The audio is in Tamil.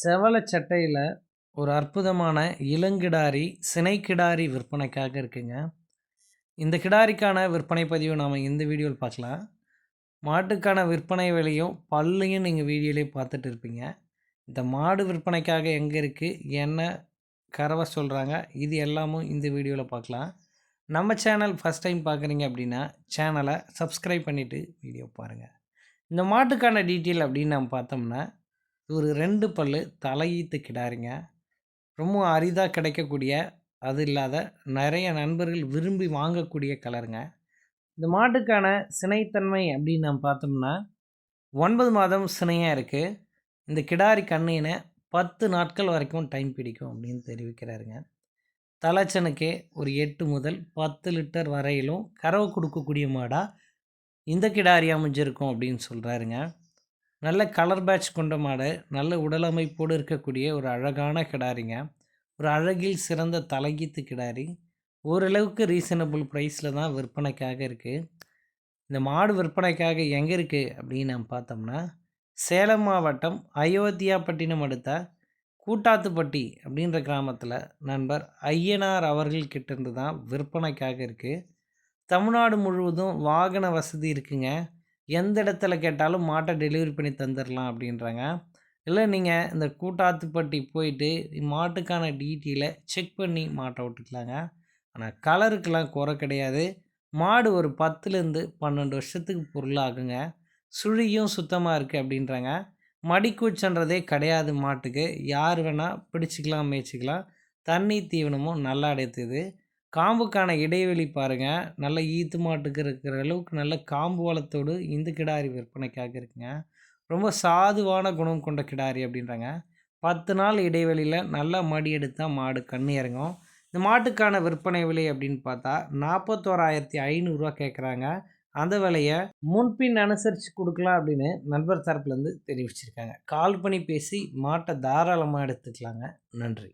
செவல சட்டையில் ஒரு அற்புதமான இளங்கிடாரி சினை கிடாரி விற்பனைக்காக இருக்குங்க. இந்த கிடாரிக்கான விற்பனை பதிவு நாம் இந்த வீடியோவில் பார்க்கலாம். மாட்டுக்கான விற்பனை விலையும் பல்லையும் நீங்கள் வீடியோலேயே பார்த்துட்டு இருப்பீங்க. இந்த மாடு விற்பனைக்காக எங்கே இருக்குது என்ன கறவை சொல்கிறாங்க இது எல்லாமும் இந்த வீடியோவில் பார்க்கலாம். நம்ம சேனல் ஃபஸ்ட் டைம் பார்க்குறீங்க அப்படின்னா சேனலை சப்ஸ்கிரைப் பண்ணிவிட்டு வீடியோ பாருங்கள் இந்த மாட்டுக்கான டீட்டெயில் அப்படின்னு நம்ம பார்த்தோம்னா ஒரு ரெண்டு பல் தலையீத்து கிடாரிங்க. ரொம்ப அரிதாக கிடைக்கக்கூடிய அது இல்லாத நிறைய நண்பர்கள் விரும்பி வாங்கக்கூடிய கலருங்க. இந்த மாட்டுக்கான சினைத்தன்மை அப்படின்னு நம்ம பார்த்தோம்னா ஒன்பது மாதம் சினையாக இருக்குது இந்த கிடாரி கண்ணினை பத்து நாட்கள் வரைக்கும் டைம் பிடிக்கும் அப்படின்னு தெரிவிக்கிறாருங்க. தலைச்சனுக்கே ஒரு எட்டு முதல் பத்து லிட்டர் வரையிலும் கறவை கொடுக்கக்கூடிய மாடாக இந்த கிடாரி அமைஞ்சிருக்கும் அப்படின்னு சொல்கிறாருங்க நல்ல கலர் பேட்ச் கொண்ட மாடு நல்ல உடலமைப்போடு இருக்கக்கூடிய ஒரு அழகான கிடாரிங்க. ஒரு அழகில் சிறந்த தலைகீத்து கிடாரி. ஓரளவுக்கு ரீசனபிள் ப்ரைஸில் தான் விற்பனைக்காக இருக்குது இந்த மாடு விற்பனைக்காக எங்கே இருக்குது அப்படின்னு நம்ம பார்த்தோம்னா சேலம் மாவட்டம் அயோத்தியாப்பட்டினம் அடுத்த கூட்டாத்துப்பட்டி அப்படின்ற கிராமத்தில் நண்பர் ஐயனார் அவர்கள் கிட்டேருந்து தான் விற்பனைக்காக இருக்குது தமிழ்நாடு முழுவதும் வாகன வசதி இருக்குங்க. எந்த இடத்துல கேட்டாலும் மாட்டை டெலிவரி பண்ணி தந்துடலாம் அப்படின்றாங்க. இல்லை நீங்கள் இந்த கூட்டாத்துப்பட்டி போயிட்டு மாட்டுக்கான டீட்டெயிலை செக் பண்ணி மாட்டை விட்டுக்கலாங்க. ஆனால் கலருக்கெலாம் குறை கிடையாது. மாடு ஒரு பத்துலேருந்து பன்னெண்டு வருஷத்துக்கு பொருளாகுங்க. சுழியும் சுத்தமாக இருக்குது அப்படின்றாங்க. மடிக்கூச்சன்றதே கிடையாது மாட்டுக்கு. யார் வேணால் பிடிச்சிக்கலாம் மேய்ச்சிக்கலாம். தண்ணி தீவனமும் நல்லா அடைத்துது காம்புக்கான இடைவெளி பாருங்கள் நல்ல ஈத்து மாட்டுக்கு இருக்கிற அளவுக்கு நல்ல காம்பு வளத்தோடு இந்த கிடாரி விற்பனைக்காக இருக்குங்க. ரொம்ப சாதுவான குணம் கொண்ட கிடாரி அப்படின்றாங்க. பத்து நாள் இடைவெளியில் நல்லா மடி எடுத்தால் மாடு கண்ணு இறங்கும். இந்த மாட்டுக்கான விற்பனை விலை அப்படின்னு பார்த்தா நாற்பத்தோராயிரத்தி ஐநூறுரூவா கேட்குறாங்க அந்த விலையை முன்பின் அனுசரித்து கொடுக்கலாம் அப்படின்னு நண்பர் தரப்புலேருந்து தெரிவிச்சிருக்காங்க. கால் பண்ணி பேசி மாட்டை தாராளமாக எடுத்துக்கலாங்க. நன்றி.